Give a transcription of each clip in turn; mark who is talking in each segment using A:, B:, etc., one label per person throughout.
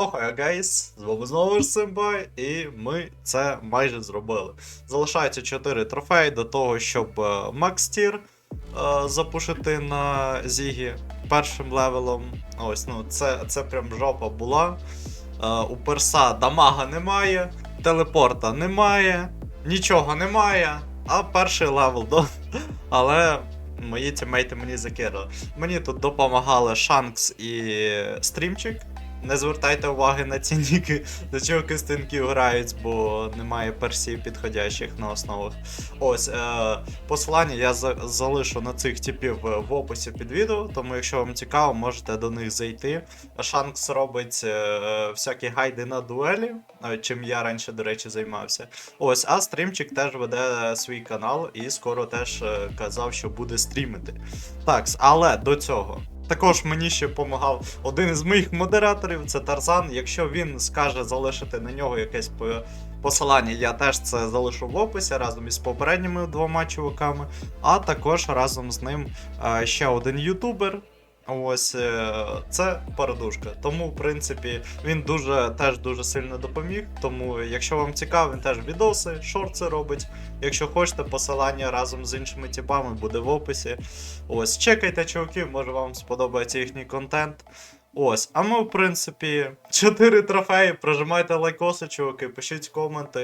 A: Охай, гейс, з вами знову ж Симбай, і ми це майже зробили. Залишається 4 трофеї до того, щоб е, Макс Тір е, запушити на Зігі першим левелом. Ось, ну, це, це прям жопа була. Е, у перса дамага немає, телепорта немає, нічого немає, а перший левел до. Але мої тімейти мені закинули. Мені тут допомагали Шанкс і Стрімчик. Не звертайте уваги на ці ніки, до чого кистинків грають, бо немає персів підходящих на основах. Ось е, посилання я за- залишу на цих типів в в описі під відео, тому якщо вам цікаво, можете до них зайти. Шанкс робить е, всякі гайди на дуелі, е, чим я раніше, до речі, займався. Ось, а стрімчик теж веде свій канал і скоро теж е, казав, що буде стрімити. Так, але до цього. Також мені ще допомагав один із моїх модераторів, це Тарзан. Якщо він скаже залишити на нього якесь посилання, я теж це залишу в описі разом із попередніми двома чуваками. А також разом з ним е, ще один ютубер. Ось е, це парадушка. Тому, в принципі, він дуже теж дуже сильно допоміг. Тому, якщо вам цікаво, він теж відоси, шорти робить. Якщо хочете, посилання разом з іншими типами буде в описі. Ось, чекайте, чуваки, може вам сподобається їхній контент. Ось, а ми, в принципі, 4 трофеї. Прожимайте лайкоси, чуваки, пишіть коменти.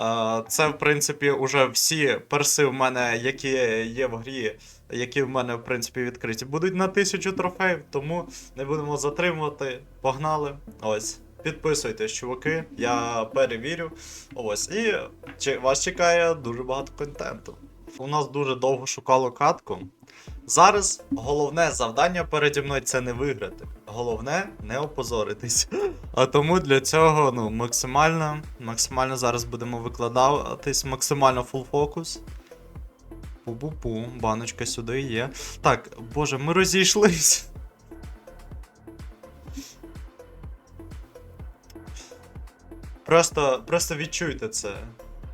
A: Е, Це, в принципі, уже всі перси в мене, які є в грі, які в мене, в принципі, відкриті, будуть на 1000 трофеїв, тому не будемо затримувати. Погнали. Ось. Підписуйтесь, чуваки, я перевірю. Ось, і вас чекає дуже багато контенту. У нас дуже довго шукало катку. Зараз головне завдання переді мною це не виграти. Головне не опозоритись. А тому для цього ну, максимально, максимально зараз будемо викладатись, максимально фул фокус. Пу-пу-пу, баночка сюди є. Так, боже, ми розійшлись. Просто, просто відчуйте це,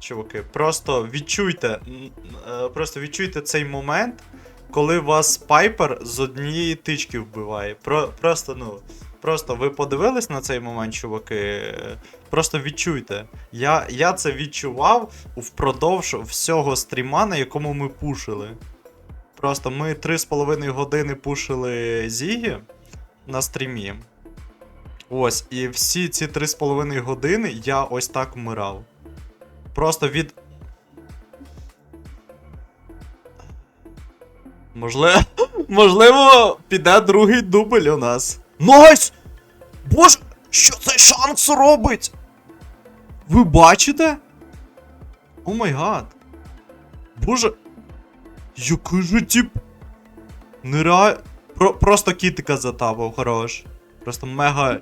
A: чуваки. Просто відчуйте. е, Просто відчуйте цей момент, коли вас пайпер з однієї тички вбиває. Про, просто, ну. Просто ви подивились на цей момент, чуваки. Просто відчуйте. Я, я це відчував впродовж всього стріма, на якому ми пушили. Просто ми 3,5 години пушили Зігі на стрімі. Ось, і всі ці 3,5 години я ось так вмирав. Просто від. Можливо, можливо, піде другий дубль у нас. Найс! Боже, що цей шанс робить? Ви бачите? О май гад. Боже. Який же тип. Нереально. Про, просто кітика затапав, хорош. Просто мега.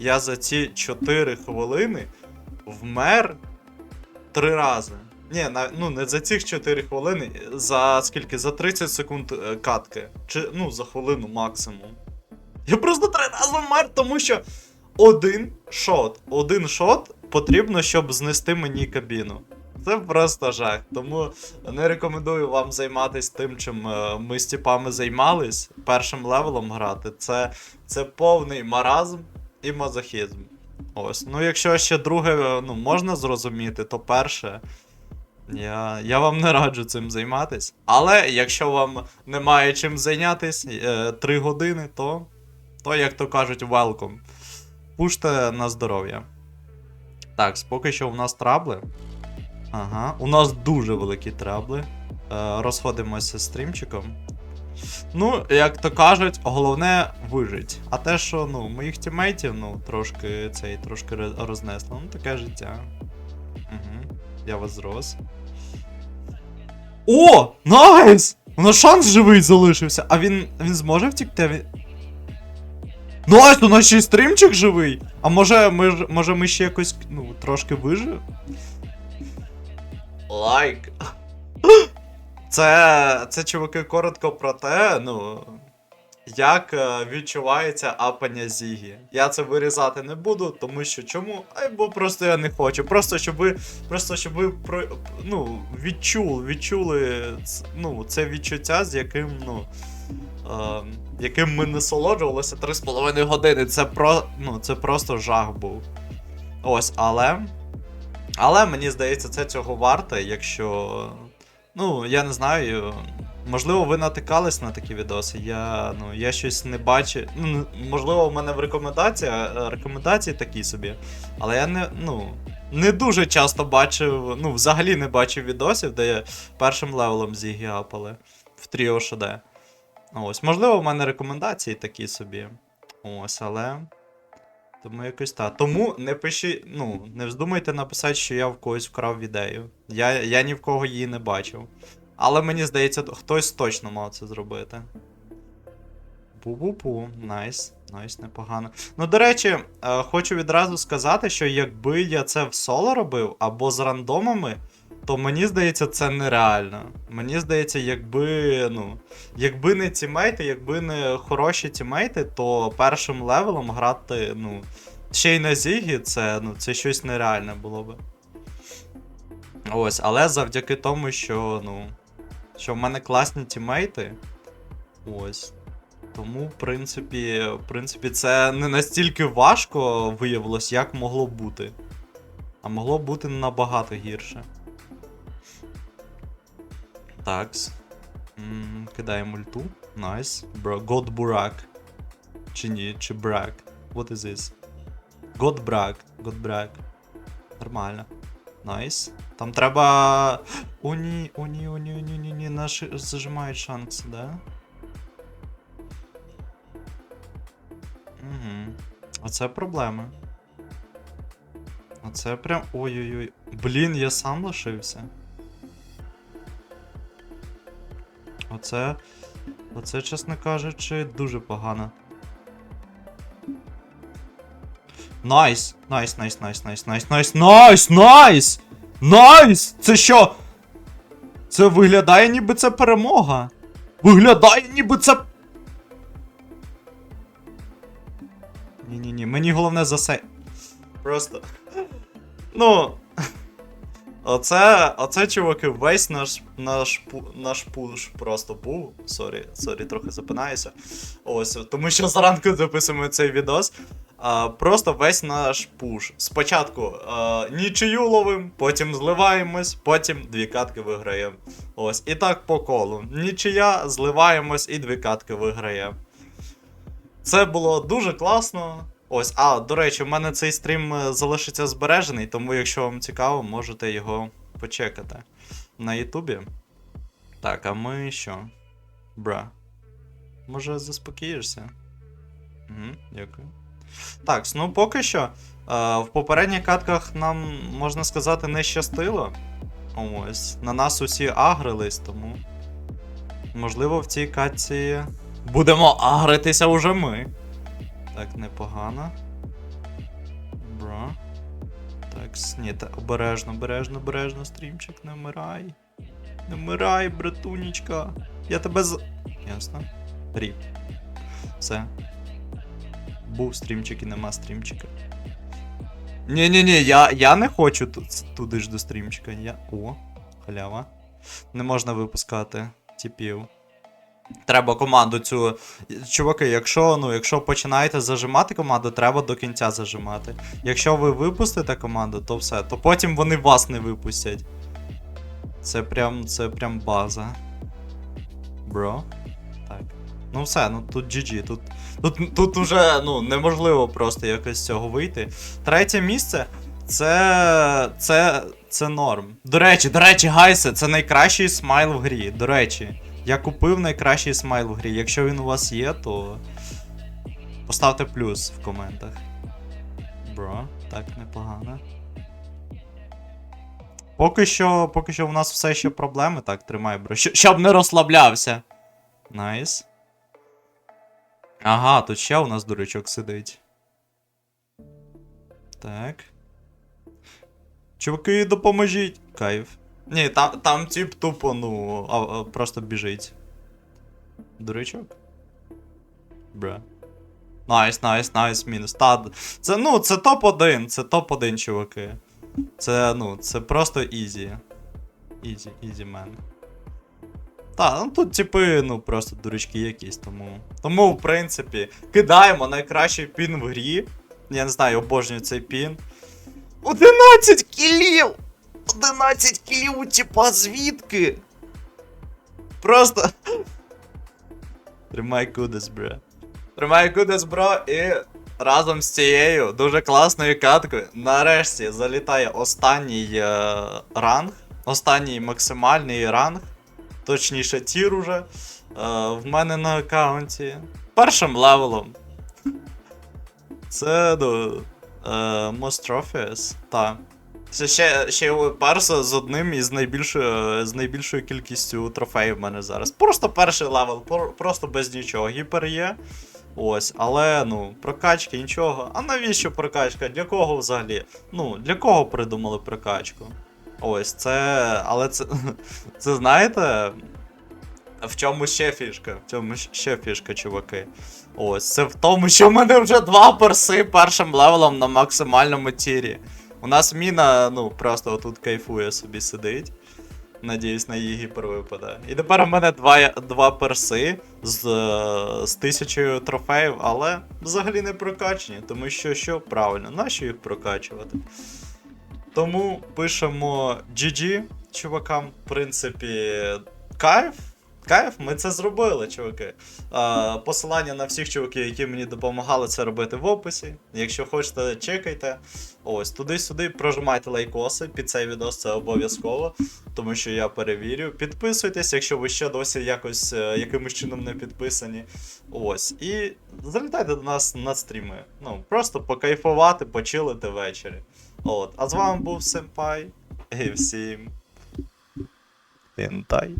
A: Я за ці 4 хвилини вмер три рази. Ні, на, ну не за цих 4 хвилини, за скільки? За 30 секунд е, катки. Чи ну за хвилину максимум. Я просто три рази вмер, тому що один шот. Один шот потрібно, щоб знести мені кабіну. Це просто жах. Тому не рекомендую вам займатися тим, чим е, ми з тіпами займались. Першим левелом грати. Це, це повний маразм і мазохізм. Ось. Ну, якщо ще друге е, ну, можна зрозуміти, то перше. Я, я вам не раджу цим займатись. Але якщо вам немає чим зайнятися е, 3 години, то, то, як то кажуть, welcome. Пуште на здоров'я. Так, поки що у нас трабли. Ага, у нас дуже великі трабли. Е, розходимося з стрімчиком. Ну, як то кажуть, головне вижить. А те, що ну, моїх тімейтів, ну, трошки цей трошки рознесло. Ну, таке життя. Угу. Я вас зрос. О! Найс! У нас шанс живий залишився. А він. він зможе втікти? Він... Найс, у нас ще й стрімчик живий. А може ми, може ми ще якось ну, трошки виживемо? Лайк. Це, це чуваки коротко про те, ну. Як е, відчувається апання Зігі. Я це вирізати не буду, тому що чому? Ай, бо просто я не хочу. Просто щоб ви, просто щоб ви ну, відчули, відчули ну, це відчуття, з яким, ну. е, яким ми насолоджувалися 3,5 години. Це, про, ну, це просто жах був. Ось, але. Але мені здається, це цього варте, якщо. Ну, я не знаю. Можливо, ви натикались на такі відоси. Я, ну, я щось не бачив. Ну, можливо, в мене в рекомендаціях е, рекомендації такі собі. Але я не, ну, не дуже часто бачив, ну, взагалі не бачив відосів, де я першим левелом зіги апали в Тріо ШД. Ось, можливо, в мене рекомендації такі собі. Ось, але. Тому якось так. Тому не пишіть, ну, не вздумайте написати, що я в когось вкрав ідею. Я, я ні в кого її не бачив. Але мені здається, хтось точно мав це зробити. Пу-пу-пу, найс, найс, непогано. Ну, до речі, е, хочу відразу сказати, що якби я це в соло робив або з рандомами, то мені здається, це нереально. Мені здається, якби, ну, якби не тімейти, якби не хороші тімейти, то першим левелом грати, ну, ще й на Зігі, це, ну, це щось нереальне було би. Ось, але завдяки тому, що, ну, що в мене класні тімейти. Ось. Тому, в принципі, в принципі, це не настільки важко виявилось, як могло бути. А могло бути набагато гірше. Такс. Кидаємо ульту. Найс. God Burak. Чи ні, чи Брак. What is this? God Брак. God Брак. Нормально. Найс. Там треба. О, ні, о, ні, о, ні, о, ні, ні, ні, наші зажимають шанси, да? Угу. Оце проблема. Оце прям. Ой-ой-ой. Блін, я сам лишився. Оце. Оце, чесно кажучи, дуже погано. Найс! Найс, найс, найс, найс, найс, найс, найс, найс! Найс! Це що? Це виглядає, ніби це перемога. Виглядає, ніби це. Ні-ні-ні, мені головне за се. Просто. Ну. Оце, оце, чуваки, весь наш наш, наш пуш просто був. Сорі, сорі, трохи запинаюся. Ось, тому що зранку записуємо цей відос. А, просто весь наш пуш. Спочатку а, нічию ловим, потім зливаємось, потім дві катки виграємо. Ось, і так по колу. Нічия, зливаємось і дві катки виграємо. Це було дуже класно. Ось, а, до речі, в мене цей стрім е, залишиться збережений, тому якщо вам цікаво, можете його почекати на Ютубі. Так, а ми що? Бра. Може, заспокієшся? Угу, дякую. Так, ну поки що. Е, в попередніх катках нам, можна сказати, не щастило. Ось. На нас усі агрились, тому. Можливо, в цій катці будемо агритися уже ми. Так, непогано. Бра. Так, ні, та обережно, обережно, обережно, стрімчик, не вмирай. Не вмирай, братунечка. Я тебе з. Ясно. Ріп. Все. Був стрімчик і нема стрімчика. Ні-ні-ні, я, я не хочу тут, туди ж до стрімчика. Я. О, халява. Не можна випускати типів. Треба команду цю. Чуваки, якщо, ну, якщо починаєте зажимати команду, треба до кінця зажимати. Якщо ви випустите команду, то все. То потім вони вас не випустять. Це прям, це прям база. Бро. Так. Ну все, ну тут GG, тут. Тут, тут уже ну, неможливо просто якось з цього вийти. Третє місце. Це. Це. Це норм. До речі, до речі, гайсе, це найкращий смайл в грі. До речі. Я купив найкращий смайл в грі. Якщо він у вас є, то. Поставте плюс в коментах. Бро, так непогано. Поки що, поки що в нас все ще проблеми. Так, тримай, бро. Щоб не розслаблявся. Найс. Ага, тут ще у нас дурачок сидить. Так. Чуваки, допоможіть. Кайф. Ні, там, там тип тупо, ну, а, а, просто біжить. Дурачок. Бра. Найс, найс, найс, мінус. Та, це, ну, це топ-1, це топ-1, чуваки. Це, ну, це просто ізі. Ізі, ізі, мен. Та, ну тут типи, ну просто дурачки якісь, тому. Тому, в принципі, кидаємо найкращий пін в грі. Я не знаю, обожнюю цей пін. 11 кілів! 11 кілів, типа, звідки? Просто. Тримай кудес, бро. Тримай кудес, бро, і разом з цією дуже класною каткою нарешті залітає останній е, ранг, останній максимальний ранг, точніше тір уже. Е, в мене на аккаунті. Першим левелом. Це ну, е, Most Trophies, так. Це ще, ще перса з одним із найбільшою, з найбільшою кількістю трофеїв в мене зараз. Просто перший левел, про- просто без нічого. Гіпер є. Ось, але ну, прокачки нічого. А навіщо прокачка? Для кого взагалі? Ну, для кого придумали прокачку? Ось, це. Але це. Це знаєте. В чому ще фішка? В чому ще фішка, чуваки? Ось, це в тому, що в мене вже два перси першим левелом на максимальному тірі. У нас міна, ну, просто отут кайфує собі сидить. Надіюсь, на її гіпер випаде. І тепер у мене два, два перси з, з тисячою трофеїв, але взагалі не прокачені, тому що що правильно, нащо їх прокачувати? Тому пишемо GG чувакам, в принципі, кайф. Кайф, ми це зробили, чуваки. А, посилання на всіх чуваків, які мені допомагали це робити в описі. Якщо хочете, чекайте. Ось, туди-сюди прожимайте лайкоси під цей відос, це обов'язково, тому що я перевірю. Підписуйтесь, якщо ви ще досі якось е, якимось чином не підписані. Ось. І залітайте до нас на стріми. Ну, просто покайфувати, почилити ввечері. От. А з вами був Сенпай. І всім. Хентай.